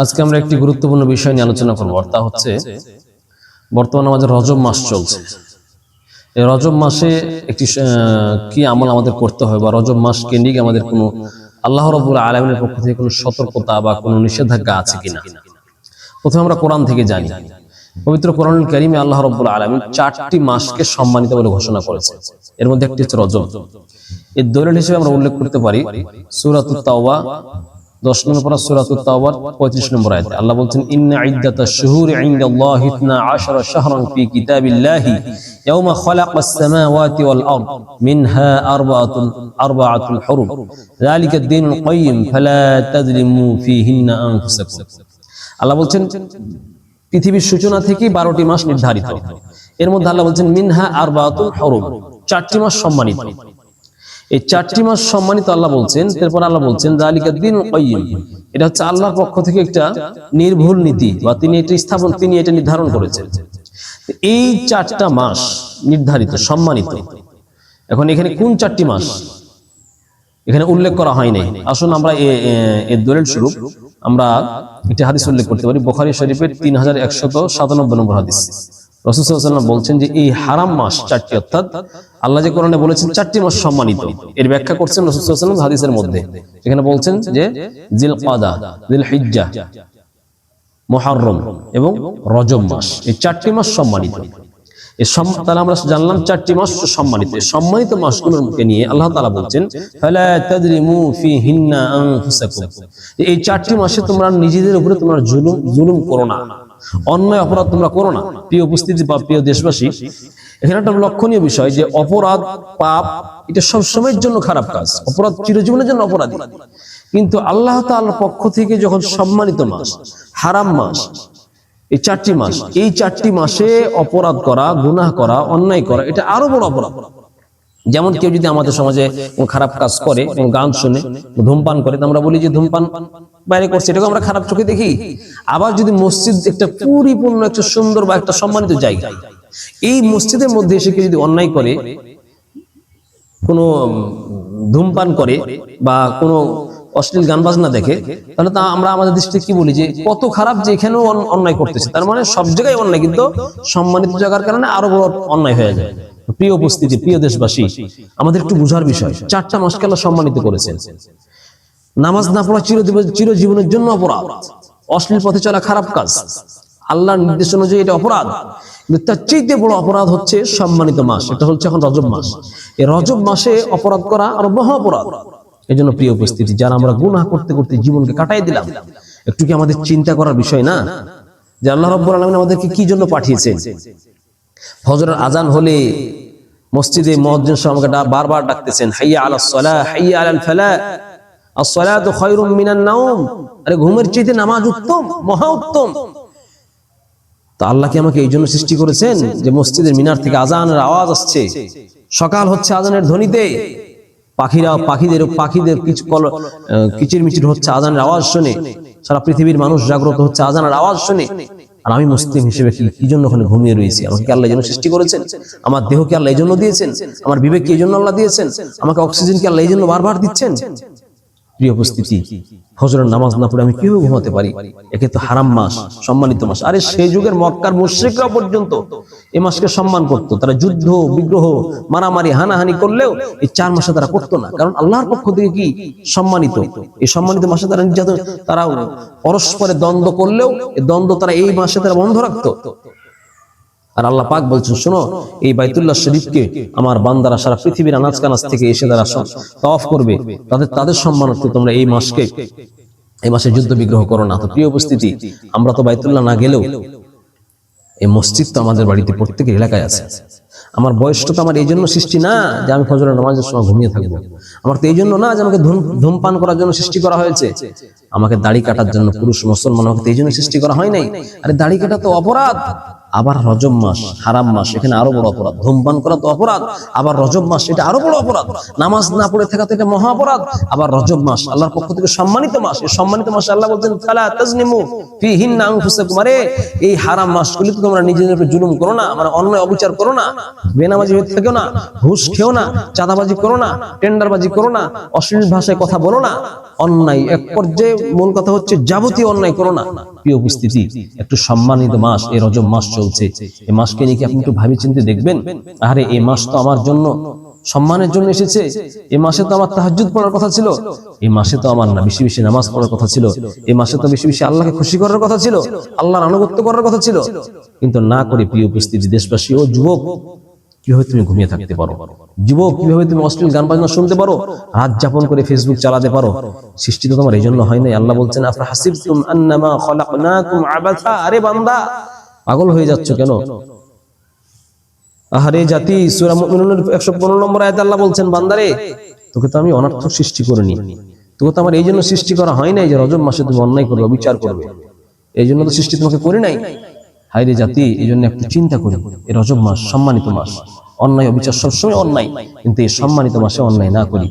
আজকে আমরা একটি গুরুত্বপূর্ণ বিষয় নিয়ে আলোচনা করব। তা হচ্ছে, বর্তমানে আমাদের রজব মাস চলছে। এই রজব মাসে একটি কি আমল আমাদের করতে হয় বা রজব মাস কেন্দ্রিক আমাদের কোনো আল্লাহ রবুল আলমের পক্ষ থেকে কোনো সতর্কতা বা কোনো নিষেধাজ্ঞা আছে কিনা? প্রথমে আমরা কোরআন থেকে জানি। পবিত্র কোরআন কারিমে আল্লাহ রব্বুল আলমী চারটি মাসকে সম্মানিত বলে ঘোষণা করেছে। এর মধ্যে একটি হচ্ছে রজব। এর দলিল হিসেবে আমরা উল্লেখ করতে পারি সুরাতুত তাওবা দশ নম্বর পঁয়ত্রিশ নম্বর আয়াতে। আল্লাহ বলছেন শাহরান ফি কিতাবিল্লাহি ইয়াওমা খালাকাস সামাওয়াতি ওয়াল আরদ, মিনহা আরবাআতুন আরবাআতুল হুরুম। যালিকা আদ-দীনুল কাইয়্যিম ফালা তাযলিমু আনফুসাকুম। আল্লাহ বলছেন, পৃথিবীর সূচনা থেকে বারোটি মাস নির্ধারিত। এর মধ্যে আল্লাহ বলছেন, মিনহা আর বাতুল হরম, চারটি মাস সম্মানিত। এই চারটি মাস সম্মানিত আল্লাহ বলছেন তারপর আল্লাহ বলছেন দিন এটা হচ্ছে আল্লাহর পক্ষ থেকে একটা নির্ভুল নীতি বা তিনি এটা স্থাপন, তিনি এটা নির্ধারণ করেছেন। এই চারটা মাস নির্ধারিত, সম্মানিত। এখন এখানে কোন চারটি মাস? এখানে উল্লেখ করা হয় নাই। আসুন আমরা দলিল স্বরূপ আমরা একটি হাদিস উল্লেখ করতে পারি, বোখারি শরীফের তিন হাজার একশত সাতানব্বই নম্বর হাদিস। বলছেন যে এই হারাম মাস চারটি, অর্থাৎ আল্লাহ যে কোরআনে বলেছেন চারটি মাস সম্মানিত। এর ব্যাখ্যা করছেন হাদিসের মধ্যে। এখানে বলছেন যে জিল কাদা জিল মহারম এবং রজব মাস, এই চারটি মাস সম্মানিত। মাস নিয়ে আল্লাহ তাআলা বলছেন এই চারটি মাসে তোমরা নিজেদের উপরে তোমরা জুলুম জুলুম করো না। অন্যায় অপরাধ তোমরা করো না। প্রিয় উপস্থিতি বা প্রিয় দেশবাসী, এখানে একটা লক্ষণীয় বিষয় যে অপরাধ, পাপ, এটা সব সময়ের জন্য খারাপ কাজ। অপরাধ চিরজীবনের জন্য অপরাধী। কিন্তু আল্লাহ তাআলার পক্ষ থেকে যখন সম্মানিত মাস, হারাম মাস, এই চারটি মাস, এই চারটি মাসে অপরাধ করা, গুনাহ করা, অন্যায় করা, এটা আরও বড় অপরাধ। যেমন কেউ যদি আমাদের সমাজে খারাপ কাজ করে, কোনো গান শুনে ধূমপান করে আমরা বলি যে ধূমপান বাইরে করছে, এটাকে আমরা খারাপ চোখে দেখি। আবার যদি মসজিদ একটা পরিপূর্ণ, একটা সুন্দর বা একটা সম্মানিত জায়গা, এই মসজিদের মধ্যে এসে কেউ যদি অন্যায় করে, কোনো ধূমপান করে বা কোনো অশ্লীল গান বাজনা দেখে, তাহলে তা আমরা আমাদের দৃষ্টিতে কি বলি যে কত খারাপ যে এখানেও অন্যায় করতেছে। তার মানে সব জায়গায় অন্যায়, কিন্তু সম্মানিত জায়গার কারণে আরও বড় অন্যায় হয়ে যায়। প্রিয় উপস্থিতি প্রিয় দেশবাসী আমাদের একটু বুঝার বিষয়। চারটা মাসকে আল্লাহ সম্মানিত করেছেন। নামাজ না পড়া চিরজীবন- চিরজীবনের জন্য অপরাধ। অশ্লীল পথে চলা খারাপ কাজ। আল্লাহর নির্দেশ অনুযায়ী এটা অপরাধ। তার চাইতে বড় অপরাধ হচ্ছে সম্মানিত মাস। এটা হচ্ছে এখন রজব মাস। এই রজব মাসে অপরাধ করা আর মহা অপরাধ। এই জন্য প্রিয় উপস্থিতি যারা আমরা গুনাহ করতে করতে জীবনকে কাটাই দিলাম একটু কি আমাদের চিন্তা করার বিষয় না? যে আল্লাহ রব্বুল আলমিন আমাদেরকে কি জন্য পাঠিয়েছেন? ফজরের আজান হলে মসজিদে মসজিদ আমাকে ডা- বারবার ডাকতেছেন, হাইয়া আলা সলা, হাইয়া আলাল ফালা আসসালাতু খায়রুম মিনান নাওম। আরে ঘুমের চাইতে নামাজ উত্তম, মহা উত্তম। তো আল্লাহ কি আমাকে এই জন্য সৃষ্টি করেছেন যে মসজিদের মিনার থেকে আজানের আওয়াজ আসছে? সকাল হচ্ছে আজানের ধ্বনিতে। পাখিরা পাখিদের পাখিদের কিছু কল কিচির মিচির হচ্ছে আজানের আওয়াজ শুনে। সারা পৃথিবীর মানুষ জাগ্রত হচ্ছে আজানের আওয়াজ শুনে। আর আমি মুসলিম হিসেবে কি জন্য ওখানে ঘুমিয়ে রয়েছি? আমাকে আল্লাহ জন্য সৃষ্টি করেছেন? আমার দেহকে আল্লাহ এই জন্য দিয়েছেন? আমার বিবেককে এই জন্য আল্লাহ দিয়েছেন? আমাকে অক্সিজেন কি আল্লাহ এই জন্য বারবার দিচ্ছেন? প্রিয় উপস্থিতি ফজরের নামাজ না পড়ে আমি কীভাবে ঘুমাতে পারি? একে তো হারাম মাস, সম্মানিত মাস। আরে সেই যুগের মক্কার মুশ্রিকরা পর্যন্ত এই মাসকে সম্মান করতো। তারা যুদ্ধ, বিগ্রহ, মারামারি, হানাহানি করলেও এই চার মাসে তারা করতো না। কারণ আল্লাহর পক্ষ থেকে কি? সম্মানিত। এই সম্মানিত মাসে তারা নির্যাতন তারা পরস্পরে দ্বন্দ্ব করলেও এই দ্বন্দ্ব তারা এই মাসে তারা বন্ধ রাখতো। আর আল্লাহ পাক বলছেন, শোনো, এই বাইতুল্লাহ শরীফকে আমার বান্দারা সারা পৃথিবীর আনাজ কানাজ থেকে এসে তারা তফ করবে। তাদের তাদের সম্মানার্থে তোমরা এই মাসকে, এই মাসে যুদ্ধ বিগ্রহ করো না। তো প্রিয় উপস্থিতি, আমরা তো বাইতুল্লাহ না গেলেও এই মসজিদ তো আমাদের বাড়িতে প্রত্যেকের এলাকায় আছে। আমার বয়সটা তো আমার এই জন্য সৃষ্টি না যে আমি ফজরের নামাজের সময় ঘুমিয়ে থাকব। আমার তো এই জন্য না যে আমাকে ধূম- ধূমপান করার জন্য সৃষ্টি করা হয়েছে। আমাকে দাড়ি কাটার জন্য পুরুষ মুসলমান আমাকে এই জন্য সৃষ্টি করা হয় নাই। আরে দাড়ি কাটা তো অপরাধ। আবার রজব মাস, হারাম মাস, এখানে আরও বড় অপরাধ। ধূমপান করা তো অপরাধ, আবার রজব মাস, এটা আরও বড় অপরাধ। নামাজ না পড়ে থাকা তো এটা মহা অপরাধ। আবার রজব মাস, আল্লাহর পক্ষ থেকে সম্মানিত মাস, এই সম্মানিত মাসে আল্লাহ বলছেন, ফালা তাজনিমু ফিহিন্না আনফুসাকুম। আরে, এই হারাম মাসগুলিতে তোমরা নিজেদের উপর জুলুম করো না মানে অন্যায় অবিচার করো না, বেনামাজি হয়ে থেকেও না, ঘুষ খেও না, চাঁদাবাজি করো না, টেন্ডারবাজি করো না, অশ্লীল ভাষায় কথা বলো না, অন্যায় এক পর্যায়ে মূল কথা হচ্ছে যাবতীয় অন্যায় করো না। প্রিয় উপস্থিতি, একটু সম্মানিত মাস, এই রজব মাস চলছে। এই মাসকে নিয়ে কি আপনি একটু ভাবি চিন্তে দেখবেন? আরে এই মাস তো আমার জন্য সম্মানের জন্য এসেছে। এই মাসে তো আমার তাহাজ্জুদ পড়ার কথা ছিল। এই মাসে তো আমার না, বেশি বেশি নামাজ পড়ার কথা ছিল। এই মাসে তো বেশি বেশি আল্লাহকে খুশি করার কথা ছিল। আল্লাহর আনুগত্য করার কথা ছিল। কিন্তু না করে প্রিয় উপস্থিতি দেশবাসী ও যুবক, কীভাবে তুমি ঘুমিয়ে থাকতে পারো? যুবক, কীভাবে তুমি অশ্লীল গান বাজনা শুনতে পারো? রাত যাপন করে ফেসবুক চালাতে পারো? সৃষ্টি তো তোমার এই জন্য হয় আল্লাহ বলছেন আফরা হাসিবতুম আন্নামা খলাকনাকুম আবাসা? আরে বান্দা পাগল হয়ে যাচ্ছ কেন? আহারে জাতি, সূরা মুমিনুনের 115 নম্বর আয়াতে আল্লাহ বলছেন, বান্দারে, তোকে তো আমি অনর্থক সৃষ্টি করিনি। তোকে তো আমার এই জন্য সৃষ্টি করা হয় নাই যে রজব মাসে তুমি অন্যায় করবে, বিচার করবে। এই জন্য তো সৃষ্টি তোমাকে করি নাই। হাইরে জাতি, এই জন্য একটু চিন্তা করি। এই রজব মাস সম্মানিত মাস। অন্যায় অবিচার সবসময় অন্যায়, কিন্তু এই সম্মানিত মাসে অন্যায় না করি।